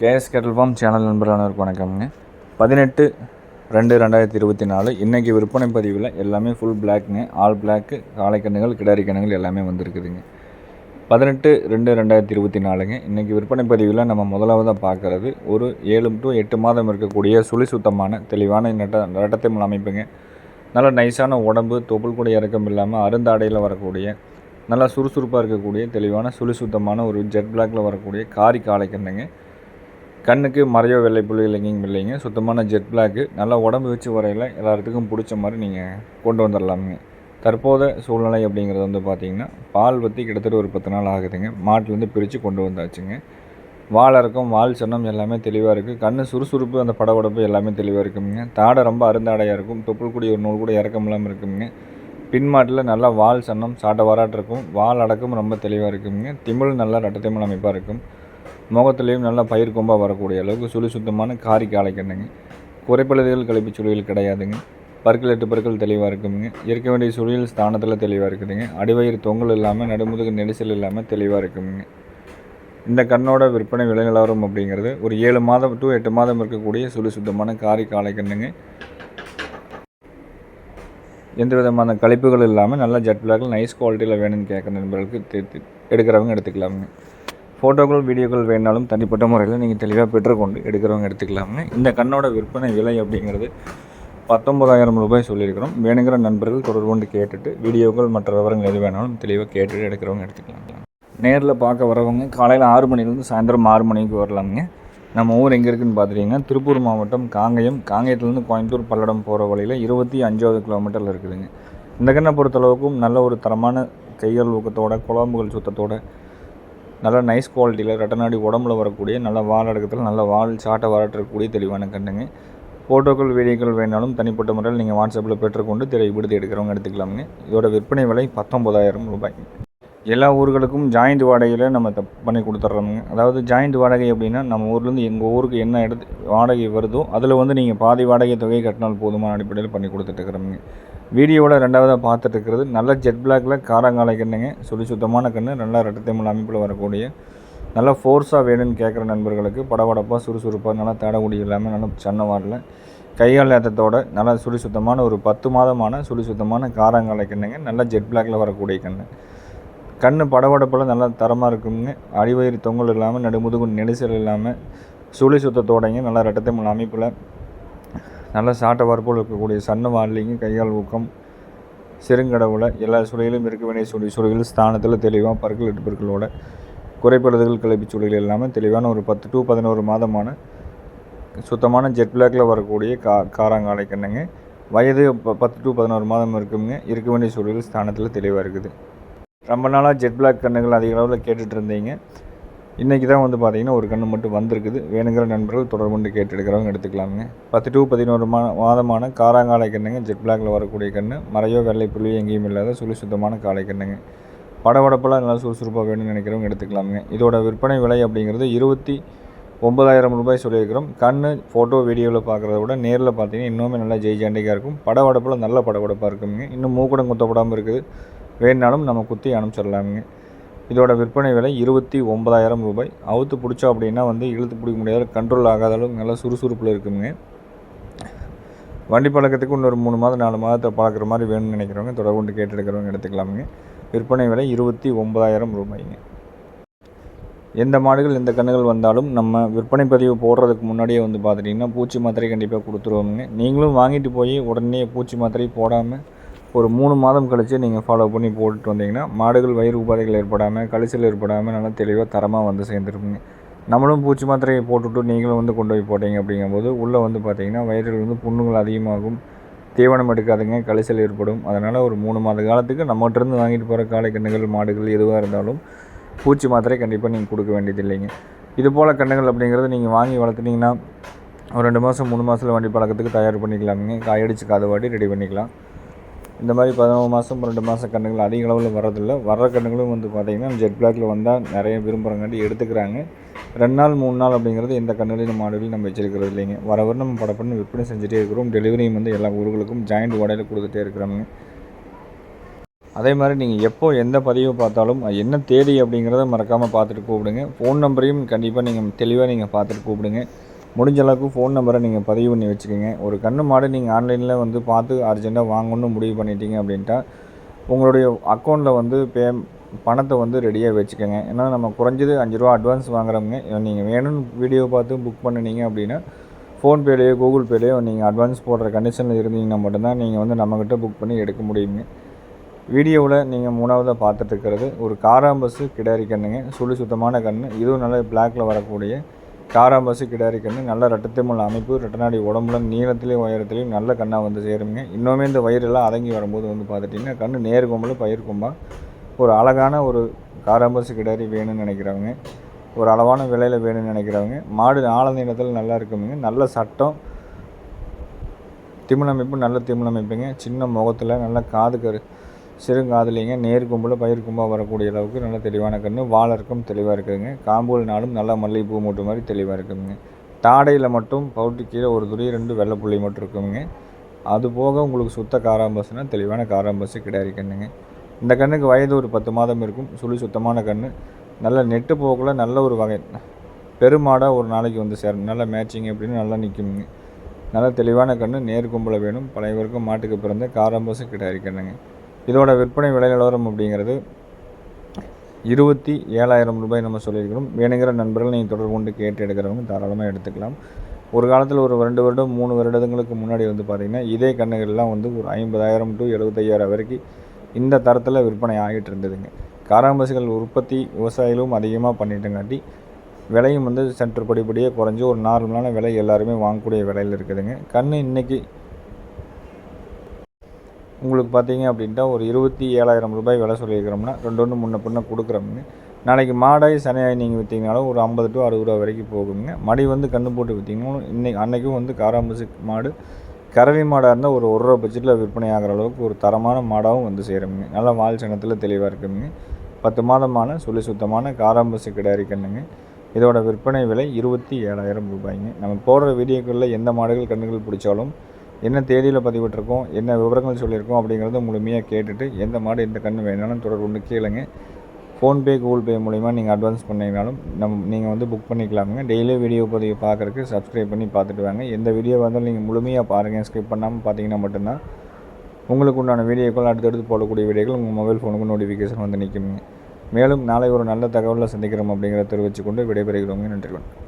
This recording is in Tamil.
கேஎஸ் கேட்டல் ஃபார்ம் சேனல் நண்பரானவருக்கு வணக்கம்ங்க. பதினெட்டு ரெண்டு ரெண்டாயிரத்தி இருபத்தி நாலு. இன்றைக்கி விற்பனை பதிவில் எல்லாமே ஃபுல் பிளாக்ங்க ஆல் பிளாக்கு காளைக்கண்ணுகள் கிடாரி கண்ணுகள் எல்லாமே வந்திருக்குதுங்க. பதினெட்டு ரெண்டு ரெண்டாயிரத்தி இருபத்தி நாலுங்க. இன்றைக்கி விற்பனை பதிவில் நம்ம முதலாவதாக பார்க்குறது ஒரு ஏழு டு எட்டு மாதம் இருக்கக்கூடிய சுழி சுத்தமான தெளிவான நட்ட நட்டத்தை அமைப்புங்க. நல்ல நைஸான உடம்பு தொப்புள் கூட இறக்கம் இல்லாமல் அருந்தாடையில் வரக்கூடிய நல்லா சுறுசுறுப்பாக இருக்கக்கூடிய தெளிவான சுழி சுத்தமான ஒரு ஜெட் பிளாக்ல வரக்கூடிய காரி காளை கண்ணுக்கு மறையோ வெள்ளை புள்ளிகள் எங்கேயும் இல்லைங்க. சுத்தமான ஜெட் பிளாக்கு நல்லா உடம்பு வச்சு வரையில். எல்லாத்துக்கும் பிடிச்ச மாதிரி நீங்கள் கொண்டு வந்துடலாமுங்க தற்போத சூழ்நிலை அப்படிங்கிறது வந்து பார்த்திங்கன்னா பால் பற்றி கிட்டத்தட்ட ஒரு பத்து நாள் ஆகுதுங்க. மாட்டிலேருந்து பிரித்து கொண்டு வந்தாச்சுங்க. வாழை இருக்கும் வால் சன்னம் எல்லாமே தெளிவாக இருக்குது கண் சுறுசுறுப்பு அந்த படபடப்பு எல்லாமே தெளிவாக இருக்குங்க. தாடை ரொம்ப அருந்தாடையாக இருக்கும். தொப்புள் கூடிய ஒரு நூல் கூட இறக்கம் இல்லாமல் இருக்குங்க. பின்மாட்டில் நல்லா வால் சன்னம் சாட்டை வராட்டு இருக்கும். வால் அடக்கம் ரொம்ப தெளிவாக இருக்குங்க. திமிழ் நல்லா ரெட்டத்திமிழ் அமைப்பாக இருக்கும். முகத்துலேயும் நல்லா பயிர் கொம்பாக வரக்கூடிய அளவுக்கு சுழி சுத்தமான காரி காலைக்கண்ணுங்க குறைப்பழுதுகள் கழிப்பு சுழியல் கிடையாதுங்க. பற்கள் எட்டு பற்கள் தெளிவாக இருக்குங்க இருக்க வேண்டிய சுழியல் ஸ்தானத்தில் தெளிவாக இருக்குதுங்க. அடிவயிறு தொங்கல் இல்லாமல் நடுமுதுகு நெரிசல் இல்லாமல் தெளிவாக இருக்குதுங்க இந்த கண்ணோட விற்பனை விலை நிலவரம் அப்படிங்கிறது ஒரு ஏழு மாதம் டு எட்டு மாதம் இருக்கக்கூடிய சுழி சுத்தமான காரி காளை கண்ணுங்க எந்த விதமான கழிப்புகள் இல்லாமல் நல்ல ஜெட் பிளாக்ல நைஸ் குவாலிட்டியில் வேணும்னு கேட்குற நண்பர்களுக்கு எடுக்கிறவங்க எடுத்துக்கலாமுங்க. ஃபோட்டோக்கள் வீடியோக்கள் வேணாலும் தனிப்பட்ட முறையில் நீங்கள் தெளிவாக பெற்றுக்கொண்டு எடுக்கிறவங்க எடுத்துக்கலாமுங்க. இந்த கண்ணோட விற்பனை விலை அப்படிங்கிறது பத்தொம்பதாயிரம் ரூபாய் சொல்லியிருக்கிறோம். வேணுங்கிற நண்பர்கள் தொடர்பு கொண்டு கேட்டுட்டு வீடியோக்கள் மற்ற விவரங்கள் எது வேணாலும் தெளிவாக கேட்டுட்டு எடுக்கிறவங்க எடுத்துக்கலாம் நேரில் பார்க்க வரவங்க காலையில் ஆறு மணிலேருந்து சாயந்தரம் ஆறு மணிக்கு வரலாமுங்க. நம்ம ஊர் எங்கே இருக்குதுன்னு பார்த்துட்டிங்கன்னா திருப்பூர் மாவட்டம் காங்கயம். காங்கயத்துலேருந்து கோயம்புத்தூர் பல்லடம் போகிற வழியில் இருபத்தி அஞ்சாவது கிலோமீட்டரில் இருக்குதுங்க. இந்த கண்ணை பொறுத்தளவுக்கும் நல்ல ஒரு தரமான கைகள் ஊக்கத்தோட குழம்புகள் சுத்தத்தோட நல்ல நைஸ் குவாலிட்டியில் ரெட்டநாடி உடம்புல வரக்கூடிய நல்ல வால் அடக்கத்தில் நல்ல வால் சாட்டை வரட்டக்கூடிய தெளிவான கண்ணுங்க. ஃபோட்டோக்கள் வீடியோக்கள் வேணாலும் தனிப்பட்ட முறையில் நீங்கள் வாட்ஸ்அப்பில் பெற்றுக்கொண்டு திரை விடுத்து எடுக்கிறவங்க எடுத்துக்கலாமுங்க. இதோட விற்பனை விலை பத்தொம்பதாயிரம் ரூபாய். எல்லா ஊர்களுக்கும் ஜாயிண்ட் வாடகையில் நம்ம த பண்ணி கொடுத்துட்றோமுங்க அதாவது ஜாயிண்ட் வாடகை அப்படின்னா நம்ம ஊர்லேருந்து எங்கள் ஊருக்கு என்ன இடத்து வாடகை வருதோ அதில் வந்து நீங்கள் பாதி வாடகை தொகை கட்டினால் போதுமான அடிப்படையில் பண்ணி கொடுத்துட்ருக்குறோமுங்க வீடியோவில் ரெண்டாவதாக பார்த்துட்டு இருக்கிறது நல்ல ஜெட் பிளாக்ல காரங்காலை கண்ணுங்க சுழி சுத்தமான கண்ணு நல்லா ரெட்டத்தைமல் அமைப்பில் வரக்கூடிய நல்லா ஃபோர்ஸாக வேணும்னு கேட்குற நண்பர்களுக்கு படபடப்பாக சுறுசுறுப்பாக நல்லா தேடக்கூடிய இல்லாமல் நல்லா சன்ன வாரில் கையால் ஏற்றத்தோட நல்லா சுழி சுத்தமான ஒரு பத்து மாதமான சுழி சுத்தமான காரங்காலை கண்ணுங்க நல்லா ஜெட் பிளாக்ல வரக்கூடிய கண்ணு. கண் படபடப்பில் நல்லா தரமாக இருக்குங்க. அடிவயிறு தொங்கல் இல்லாமல் நடுமுதுகு நெரிசல் இல்லாமல் சுழி சுத்தத்தோடைங்க நல்லா ரெட்டத்தைமல் அமைப்பில் நல்ல சாட்ட வரப்போல் இருக்கக்கூடிய சன்ன வாரலிங்க கையால் ஊக்கம் சிறுங்கடவுளை எல்லா சுழியிலும் இருக்க வேண்டிய சுழி சுழிகள் ஸ்தானத்தில் தெளிவாக பற்கள் எடுப்பர்களோட பற்களோட குறைப்படுதல்கள் கிளப்பி சுழிகள் எல்லாமே தெளிவான ஒரு பத்து டு பதினோரு மாதமான சுத்தமான ஜெட் பிளாக்ல வரக்கூடிய கா காராங்காலை கண்ணுங்க. வயது ப பத்து டு பதினோரு மாதம் இருக்குங்க. இருக்க வேண்டிய சூழல் ஸ்தானத்தில் தெளிவாக இருக்குது. ரொம்ப நாளாக ஜெட் பிளாக் கண்ணுகள் அதிக அளவில் கேட்டுட்டு இருந்தீங்க. இன்றைக்கி தான் வந்து பார்த்திங்கன்னா ஒரு கன்று மட்டும் வந்திருக்குது. வேணுங்கிற நண்பர்கள் தொடர்புண்டு கேட்டு எடுக்கிறவங்க எடுத்துக்கலாமுங்க. பத்து டு பதினோரு மா மாதமான காராங்காலை கண்ணுங்க. ஜெட் பிளாக்ல வரக்கூடிய கன்று மறையோ வெள்ளை புள்ளியோ எங்கேயும் இல்லாத சுழி சுத்தமான காலை கண்ணுங்க. படபடப்பெல்லாம் நல்லா சுறுசுறுப்பாக வேணும்னு நினைக்கிறவங்க எடுத்துக்கலாமுங்க. இதோட விற்பனை விலை அப்படிங்கிறது இருபத்தி ஒம்பதாயிரம் ரூபாய் சொல்லியிருக்கிறோம். கண் ஃபோட்டோ வீடியோவில் பார்க்குறத விட நேரில் பார்த்தீங்கன்னா இன்னுமே நல்லா ஜெய் ஜாண்டிக்காக இருக்கும். படவடப்பில் நல்ல படவடப்பாக இருக்குங்க இன்னும் மூக்கூடம் குத்தப்படாமல் இருக்குது. வேணுனாலும் நம்ம குத்தி அனுப்பிச்சிடலாமுங்க. இதோட விற்பனை விலை இருபத்தி ஒம்பதாயிரம் ரூபாய். அவுத்து பிடிச்சோம் அப்படின்னா வந்து இழுத்து பிடிக்க முடியாத கண்ட்ரோல் ஆகாத அளவுக்கு நல்லா சுறுசுறுப்பில் இருக்குங்க. வண்டி பழக்கத்துக்கு இன்னொரு மூணு மாதம் நாலு மாதத்தை பார்க்குற மாதிரி வேணும்னு நினைக்கிறவங்க தொடர்பு கொண்டு கேட்டு எடுக்கிறவங்க எடுத்துக்கலாமுங்க. விற்பனை விலை இருபத்தி ஒம்பதாயிரம் ரூபாய்ங்க. எந்த மாடுகள் எந்த கண்ணுகள் வந்தாலும் நம்ம விற்பனை பதிவு போடுறதுக்கு முன்னாடியே வந்து பார்த்துட்டிங்கன்னா பூச்சி மாத்திரை கண்டிப்பாக கொடுத்துருவோங்க நீங்களும் வாங்கிட்டு போய் உடனே பூச்சி மாத்திரை போடாமல் ஒரு மூணு மாதம் கழித்து நீங்கள் ஃபாலோ பண்ணி போட்டுட்டு வந்தீங்கன்னா மாடுகள் வயிறு உபாதைகள் ஏற்படாமல் கழிச்சல் ஏற்படாமல் நல்லா தெளிவாக தரமாக வந்து சேர்ந்துருக்குங்க. நம்மளும் பூச்சி மாத்திரையை போட்டுவிட்டு நீங்களும் வந்து கொண்டு போய் போட்டீங்க அப்படிங்கும்போது உள்ளே வந்து பார்த்தீங்கன்னா வயிறில் வந்து புண்ணுகள் அதிகமாகும். தீவனம் எடுக்காதுங்க கழிச்சல் ஏற்படும். அதனால் ஒரு மூணு மாத காலத்துக்கு நம்மகிட்டருந்து வாங்கிட்டு போகிற காளை மாடுகள் எதுவாக இருந்தாலும் பூச்சி மாத்திரை கண்டிப்பாக நீங்கள் கொடுக்க வேண்டியது இல்லைங்க. இது போல் கண்ணுகள் அப்படிங்கிறது நீங்கள் வாங்கி வளர்த்துனீங்கன்னா ஒரு ரெண்டு மாதம் மூணு மாதத்தில் வண்டி பழக்கத்துக்கு தயார் பண்ணிக்கலாமுங்க. காயடிச்சு காதுவாட்டி ரெடி பண்ணிக்கலாம். இந்த மாதிரி பதினோரு மாதம் ரெண்டு மாதம் கண்ணுகள் அதிக அளவில் வர்றதில்ல. வர்ற கண்ணுகளும் வந்து பார்த்திங்கன்னா ஜெட் பிளாக்ல வந்தால் நிறைய விரும்புகிறங்காட்டி எடுத்துக்கிறாங்க. ரெண்டு நாள் மூணு நாள் அப்படிங்கிறது எந்த கண்ணுலையும் ஆடுகளையும் நம்ம வச்சிருக்கிறது இல்லைங்க. வர வர நம்ம படப்பண்ணு விற்பனை செஞ்சுட்டே இருக்கிறோம். டெலிவரியும் வந்து எல்லா ஊர்களுக்கும் ஜாயிண்ட் உடையில கொடுத்துட்டே இருக்கிறாங்க. அதே மாதிரி நீங்கள் எப்போ எந்த பதிவு பார்த்தாலும் அது என்ன தேதி அப்படிங்கிறத மறக்காமல் பார்த்துட்டு கூப்பிடுங்க. ஃபோன் நம்பரையும் கண்டிப்பாக நீங்கள் தெளிவாக நீங்கள் பார்த்துட்டு கூப்பிடுங்க. முடிஞ்ச அளவுக்கு ஃபோன் நம்பரை நீங்கள் பதிவு பண்ணி வச்சுக்கோங்க. ஒரு கன்று மாடு நீங்கள் ஆன்லைனில் வந்து பார்த்து அர்ஜெண்ட்டாக வாங்கணும்னு முடிவு பண்ணிட்டீங்க அப்படின்ட்டா உங்களுடைய அக்கௌண்ட்டில் வந்து பே பணத்தை வந்து ரெடியாக வச்சுக்கோங்க. ஏன்னா நம்ம குறைஞ்சது அஞ்சு ரூபா அட்வான்ஸ் வாங்குறவங்க நீங்கள் வேணும்னு வீடியோ பார்த்து புக் பண்ணினீங்க அப்படின்னா ஃபோன்பேலேயோ கூகுள் பேலேயோ நீங்கள் அட்வான்ஸ் போடுற கண்டிஷனில் இருந்தீங்கன்னா மட்டும்தான் நீங்கள் வந்து நம்மக்கிட்ட புக் பண்ணி எடுக்க முடியுங்க வீடியோவில் நீங்கள் மூணாவதாக பார்த்துட்டு இருக்கிறது ஒரு காராம்பஸு கிடாரி கண்ணுங்க சுழி சுத்தமான கன்று இதுவும் நல்ல பிளாக்கில் வரக்கூடிய காராம்பஸு கிடாரி கன்று நல்ல ரெட்டத்திமல் அமைப்பு ரெட்டநாடி உடம்புல நீளத்துலேயும் உயரத்துலேயும் நல்ல கண்ணாக வந்து சேருங்க இன்னுமே இந்த வயிறெல்லாம் அடங்கி வரும்போது வந்து பார்த்துட்டிங்கன்னா கன்று நேர் கொம்பில் பயிர் கொம்பா. ஒரு அழகான ஒரு காராம்பசு கிடாரி வேணும்னு நினைக்கிறவங்க ஒரு அளவான விலையில் வேணும்னு நினைக்கிறவங்க மாடு ஆழ நீளத்தில் நல்லா இருக்குமுங்க. நல்ல சட்டம் திமிழமைப்பு நல்ல திமிழமைப்புங்க சின்ன முகத்தில் நல்ல காது கரு சிறுங்காதுலிங்க நேர் கும்பில் பயிர் கும்பாக வரக்கூடிய அளவுக்கு நல்ல தெளிவான கன்று வாழறக்கும் தெளிவாக இருக்குதுங்க காம்பூல் நாளும் நல்லா மல்லிகைப்பூ மூட்டு மாதிரி தெளிவாக இருக்குதுங்க தாடையில் மட்டும் பவுட்டு கீழே ஒரு துளி ரெண்டு வெள்ளை புள்ளி மட்டும் இருக்குங்க. அது போக உங்களுக்கு சுத்த காராம்பஸ்னா தெளிவான காராம்பஸ் கிடையாது கண்ணுங்க. இந்த கண்ணுக்கு வயது ஒரு பத்து மாதம் இருக்கும். சுழி சுத்தமான கன்று நல்ல நெட்டு போக்கில் நல்ல ஒரு வகை. பெருமாடாக ஒரு நாளைக்கு வந்து சேரும் நல்ல மேட்சிங் அப்படின்னு நல்லா நிற்குங்க நல்ல தெளிவான கன்று நேர் கும்பலை வேணும். பழையவருக்கும் மாட்டுக்கு பிறந்த காராம்பசு கிடையாது கண்ணுங்க. இதோட விற்பனை விலை நிலவரம் அப்படிங்கிறது இருபத்தி ஏழாயிரம் ரூபாய் நம்ம சொல்லியிருக்கிறோம். வேணுங்கிற நண்பர்கள் நீங்கள் தொடர்பு கொண்டு கேட்டு எடுக்கிறவங்க தாராளமாக எடுத்துக்கலாம். ஒரு காலத்தில் ஒரு ரெண்டு வருடம் மூணு வருடங்களுக்கு முன்னாடி வந்து பார்த்திங்கன்னா இதே கண்ணுகள்லாம் வந்து ஒரு ஐம்பதாயிரம் டு எழுபத்தையாயிரம் வரைக்கும் இந்த தரத்தில் விற்பனை ஆகிட்டு இருந்ததுங்க. காராம்பசுகள் உற்பத்தி விவசாயிகளும் அதிகமாக பண்ணிட்டங்காட்டி விலையும் வந்து சற்று படிப்படியாக குறைஞ்சி ஒரு நார்மலான விலை எல்லாருமே வாங்கக்கூடிய விலையில் இருக்குதுங்க. கன்று இன்றைக்கி உங்களுக்கு பார்த்தீங்க அப்படின்ட்டா ஒரு இருபத்தி ஏழாயிரம் ரூபாய் விலை சொல்லியிருக்கிறோம்னா ரெண்டு ஒன்று முன்ன பின்ன கொடுக்குறோம்ங்க நாளைக்கு மாடாய் சனியாய் நீங்கள் விற்றீங்கனாலும் ஒரு ஐம்பது டு அறுபது ரூபா வரைக்கும் போகுங்க. மடி வந்து கன்று போட்டு விற்றீங்கனாலும் இன்றைக்கி அன்றைக்கும் வந்து காராம்பசு மாடு கறவை மாடாக இருந்தால் ஒரு ஒரு ரூபா பட்ஜெட்டில் விற்பனை ஆகிற அளவுக்கு ஒரு தரமான மாடாகவும் வந்து சேருங்க. நல்லா வால் சனத்தில் தெளிவாக இருக்குங்க. பத்து மாதமான சொல்லி சுத்தமான காராம்பசு கிடாரி கண்ணுங்க இதோட விற்பனை விலை இருபத்தி ஏழாயிரம் ரூபாய்ங்க. நம்ம போடுற வீடியோக்களில் எந்த மாடுகள் கண்ணுகள் பிடிச்சாலும் என்ன தேதியில் பதிவிட்டிருக்கோம் என்ன விவரங்கள் சொல்லியிருக்கோம் அப்படிங்கிறத முழுமையாக கேட்டுட்டு எந்த மாடு எந்த கன்று வேணாலும் தொடர்பு கொண்டு கேளுங்க. ஃபோன்பே கூகுள் பே மூலிமா நீங்கள் அட்வான்ஸ் பண்ணிங்கனாலும் நம் நீங்கள் வந்து புக் பண்ணிக்கலாமுங்க. டெய்லியும் வீடியோ பதிவு பார்க்குறக்கு சப்ஸ்கிரைப் பண்ணி பார்த்துட்டு வாங்க. எந்த வீடியோ வந்தாலும் நீங்கள் முழுமையாக பாருங்கள் ஸ்கிப் பண்ணாமல் பார்த்தீங்கன்னா மட்டும்தான் உங்களுக்கு உண்டான வீடியோக்கள் அடுத்தடுத்து போடக்கூடிய வீடியோக்கள் உங்கள் மொபைல் ஃபோனுக்கு நோட்டிஃபிகேஷன் வந்து நிற்குங்க மேலும் நாளை ஒரு நல்ல தகவலில் சந்திக்கிறோம் அப்படிங்கிறத தெரிவித்துக்கொண்டு விடைபெறுகிறோங்க. நன்றி